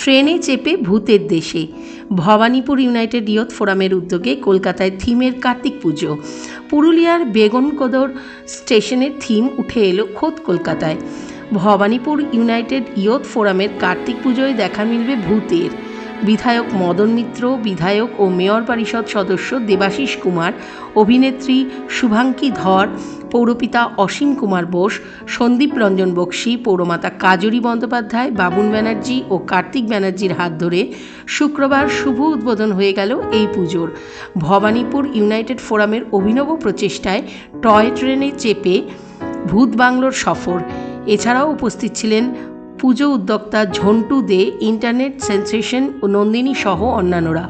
ট্রেনে চেপে ভূতের দেশে। ভবানীপুর ইউনাইটেড ইয়থ ফোরামের উদ্যোগে কলকাতায় থিমের কার্তিক পুজো। পুরুলিয়ার বেগনকোদর স্টেশনের থিম উঠে এলো খোদ কলকাতায়। ভবানীপুর ইউনাইটেড ইয়থ ফোরামের কার্তিক পুজোয় দেখা মিলবে ভূতের। বিধায়ক মদন মিত্র, বিধায়ক ও মেয়র পরিষদ সদস্য দেবাশিস কুমার, অভিনেত্রী শুভাঙ্কি ধর পৌরপিতা অসীম কুমার বোস, সন্দীপ রঞ্জন বক্সি, পৌরমাতা কাজরি বন্দ্যোপাধ্যায়, বাবুন ব্যানার্জি ও কার্তিক ব্যানার্জির হাত ধরে শুক্রবার শুভ উদ্বোধন হয়ে গেল এই পুজোর। ভবানীপুর ইউনাইটেড ফোরামের অভিনব প্রচেষ্টায় টয় ট্রেনে চেপে ভূত বাংলোর সফর। এছাড়াও উপস্থিত ছিলেন পুজো উদ্যোক্তা ঝন্টু দে, ইন্টারনেট সেন্সেশন ও নন্দিনী সহ অন্যান্যরা।